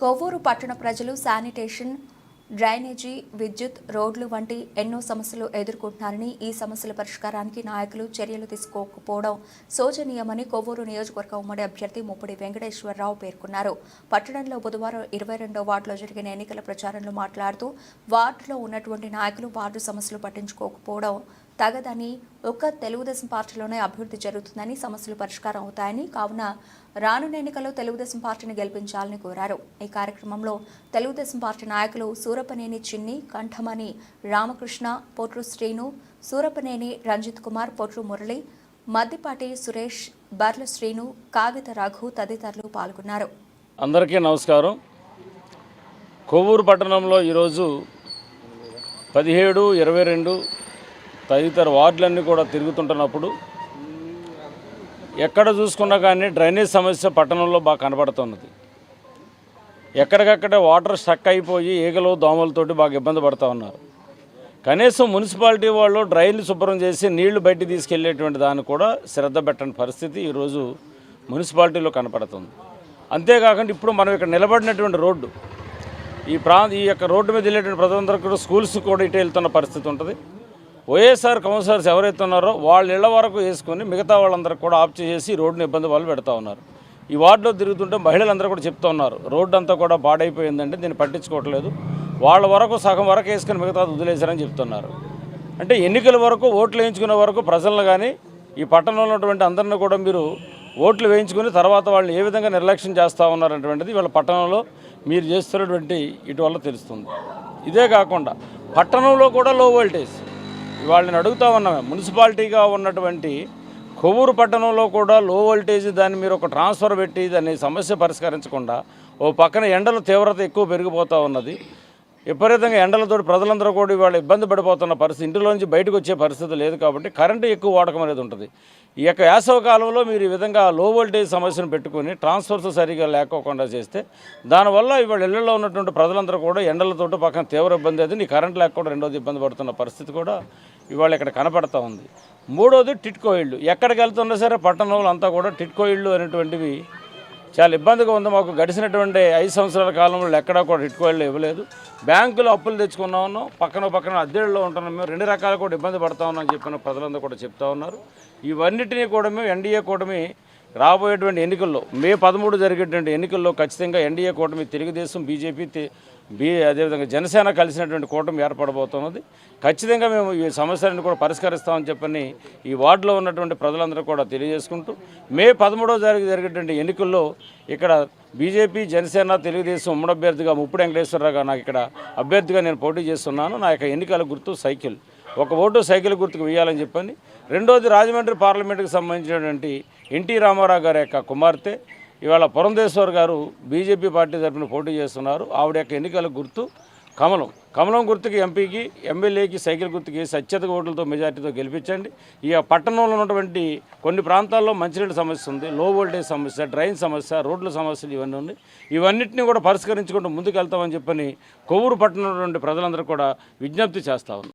కొవ్వూరు పట్టణ ప్రజలు sanitation drainage విద్యుత్ రోడ్లు వంటి ఎన్నో సమస్యలు ఎదుర్కొంటున్నారని ఈ సమస్యల పరిష్కారానికి నాయకులు చర్యలు తీసుకోకపోవడం శోచనీయమని కొవ్వూరు నియోజకవర్గ ఉమ్మడి అభ్యర్థి ముప్పడి వెంకటేశ్వరరావు పేర్కొన్నారు. పట్టణంలో బుధవారం ఇరవై రెండో వార్డులో జరిగిన ఎన్నికల ప్రచారంలో మాట్లాడుతూ వార్డులో ఉన్నటువంటి నాయకులు వార్డు సమస్యలు పట్టించుకోకపోవడం తగదని ఒక్క తెలుగుదేశం పార్టీలోనే అభివృద్ధి జరుగుతుందని సమస్యలు పరిష్కారం అవుతాయని కావున రానున్న ఎన్నికల్లో తెలుగుదేశం పార్టీని గెలిపించాలని కోరారు. ఈ కార్యక్రమంలో తెలుగుదేశం పార్టీ నాయకులు సూరపనేని చిన్ని కంఠమణి రామకృష్ణ పొట్రు శ్రీను సూరపనేని రంజిత్ కుమార్ పొట్రు మురళి మద్దిపాటి సురేష్ బర్ల శ్రీను కాగిత రఘు తదితరులు పాల్గొన్నారు. అందరికీ నమస్కారం. కొవ్వూరు పట్టణంలో ఈరోజు పదిహేడు ఇరవై రెండు తదితర వార్డులన్నీ కూడా తిరుగుతుంటున్నప్పుడు ఎక్కడ చూసుకున్నా కానీ డ్రైనేజ్ సమస్య పట్టణంలో బాగా కనబడుతున్నది. ఎక్కడికక్కడ వాటర్ స్టక్ అయిపోయి ఈగలు దోమలతోటి బాగా ఇబ్బంది పడుతూ ఉన్నారు. కనీసం మున్సిపాలిటీ వాళ్ళు డ్రైన్లు శుభ్రం చేసి నీళ్ళు బయట తీసుకెళ్ళేటువంటి దాన్ని కూడా శ్రద్ధ పెట్టని పరిస్థితి ఈరోజు మున్సిపాలిటీలో కనపడుతుంది. అంతేకాకుండా ఇప్పుడు మనం ఇక్కడ నిలబడినటువంటి రోడ్డు ఈ ప్రా ఈ యొక్క రోడ్డు మీద వెళ్ళేటువంటి ప్రజలందరూ కూడా స్కూల్స్ కూడా ఇటు వెళ్తున్న పరిస్థితి ఉంటుంది. వైఎస్ఆర్ కౌన్సిలర్స్ ఎవరైతే ఉన్నారో వాళ్ళ ఇళ్ళ వరకు వేసుకొని మిగతా వాళ్ళందరూ కూడా ఆఫ్ చేసి రోడ్డుని ఇబ్బంది వాళ్ళు పెడతా ఉన్నారు. ఈ వార్డులో తిరుగుతుంటే మహిళలందరూ కూడా చెప్తా ఉన్నారు. రోడ్డు అంతా కూడా పాడైపోయిందంటే దీన్ని పట్టించుకోవట్లేదు. వాళ్ళ వరకు సగం వరకు వేసుకొని మిగతా వదిలేశారని చెప్తున్నారు. అంటే ఎన్నికల వరకు ఓట్లు వేయించుకునే వరకు ప్రజలను కానీ ఈ పట్టణంలో ఉన్నటువంటి అందరిని కూడా మీరు ఓట్లు వేయించుకుని తర్వాత వాళ్ళని ఏ విధంగా నిర్లక్ష్యం చేస్తూ ఉన్నారనేటువంటిది వీళ్ళ పట్టణంలో మీరు చేస్తున్నటువంటి ఇటువల్ల తెలుస్తుంది. ఇదే కాకుండా పట్టణంలో కూడా లో వోల్టేజ్ వాళ్ళని అడుగుతా ఉన్నామే మున్సిపాలిటీగా ఉన్నటువంటి కొవ్వూరు పట్టణంలో కూడా లో వోల్టేజ్ దాన్ని మీరు ఒక ట్రాన్స్ఫర్ పెట్టి దాన్ని సమస్య పరిష్కరించకుండా ఓ పక్కన ఎండల తీవ్రత ఎక్కువ పెరిగిపోతూ ఉన్నది. విపరీతంగా ఎండలతో ప్రజలందరూ కూడా ఇవాళ ఇబ్బంది పడిపోతున్న పరిస్థితి. ఇంటిలోంచి బయటకు వచ్చే పరిస్థితి లేదు కాబట్టి కరెంటు ఎక్కువ వాడకం అనేది ఉంటుంది. ఈ యొక్క వేసవ కాలంలో మీరు ఈ విధంగా లో వోల్టేజ్ సమస్యను పెట్టుకుని ట్రాన్స్ఫర్స్ సరిగా లేకోకుండా చేస్తే దానివల్ల ఇవాళ ఇళ్ళలో ఉన్నటువంటి ప్రజలందరూ కూడా ఎండలతోటి పక్కన తీవ్ర ఇబ్బంది అది నీ కరెంట్ లేకుండా రెండోది ఇబ్బంది పడుతున్న పరిస్థితి కూడా ఇవాళ ఇక్కడ కనపడతా ఉంది. మూడోది టిట్కో ఇళ్ళు ఎక్కడికి వెళ్తున్నా సరే పట్టణంలో అంతా కూడా టిట్కో ఇళ్ళు అనేటువంటివి చాలా ఇబ్బందిగా ఉంది. మాకు గడిచినటువంటి ఐదు సంవత్సరాల కాలంలో ఎక్కడా కూడా ఇటుకోళ్ళు ఇవ్వలేదు. బ్యాంకులో అప్పులు తెచ్చుకున్నా ఉన్నాం. పక్కన పక్కన అద్దెల్లో ఉంటున్నాం. మేము రెండు రకాలు కూడా ఇబ్బంది పడతా ఉన్నాం చెప్పిన ప్రజలందరూ కూడా చెప్తా ఉన్నారు. ఇవన్నిటినీ కూడా మేము ఎన్డీఏ కూటమి రాబోయేటువంటి ఎన్నికల్లో మే పదమూడు జరిగేటువంటి ఎన్నికల్లో ఖచ్చితంగా ఎన్డీఏ కూటమి తెలుగుదేశం బీజేపీ బీ అదేవిధంగా జనసేన కలిసినటువంటి కూటమి ఏర్పడబోతున్నది. ఖచ్చితంగా మేము ఈ సమస్యలను కూడా పరిష్కరిస్తామని చెప్పని ఈ వార్డులో ఉన్నటువంటి ప్రజలందరూ కూడా తెలియజేసుకుంటూ మే పదమూడవ జరిగి జరిగేటువంటి ఎన్నికల్లో ఇక్కడ బీజేపీ జనసేన తెలుగుదేశం ఉమ్మడి అభ్యర్థిగా ముప్పుడు వెంకటేశ్వరరావు నాకు ఇక్కడ అభ్యర్థిగా నేను పోటీ చేస్తున్నాను. నా యొక్క ఎన్నికల గుర్తు సైకిల్. ఒక ఓటు సైకిల్ గుర్తుకు వేయాలని చెప్పింది రెండోది రాజమండ్రి పార్లమెంటుకు సంబంధించినటువంటి ఎన్టీ రామారావు గారి యొక్క కుమార్తె ఇవాళ పురంధేశ్వర్ గారు బీజేపీ పార్టీ తరఫున పోటీ చేస్తున్నారు. ఆవిడ యొక్క ఎన్నికల గుర్తు కమలం. కమలం గుర్తుకి ఎంపీకి ఎమ్మెల్యేకి సైకిల్ గుర్తుకి అత్యధిక ఓట్లతో మెజార్టీతో గెలిపించండి. ఇక పట్టణంలో ఉన్నటువంటి కొన్ని ప్రాంతాల్లో మంచినీటి సమస్య ఉంది లో వోల్టేజ్ సమస్య డ్రైన్ సమస్య రోడ్ల సమస్యలు ఇవన్నీ ఉన్నాయి. ఇవన్నిటిని కూడా పరిష్కరించుకుంటూ ముందుకు వెళ్తామని చెప్పని కొవ్వూరు పట్టణంలో ప్రజలందరూ కూడా విజ్ఞప్తి చేస్తా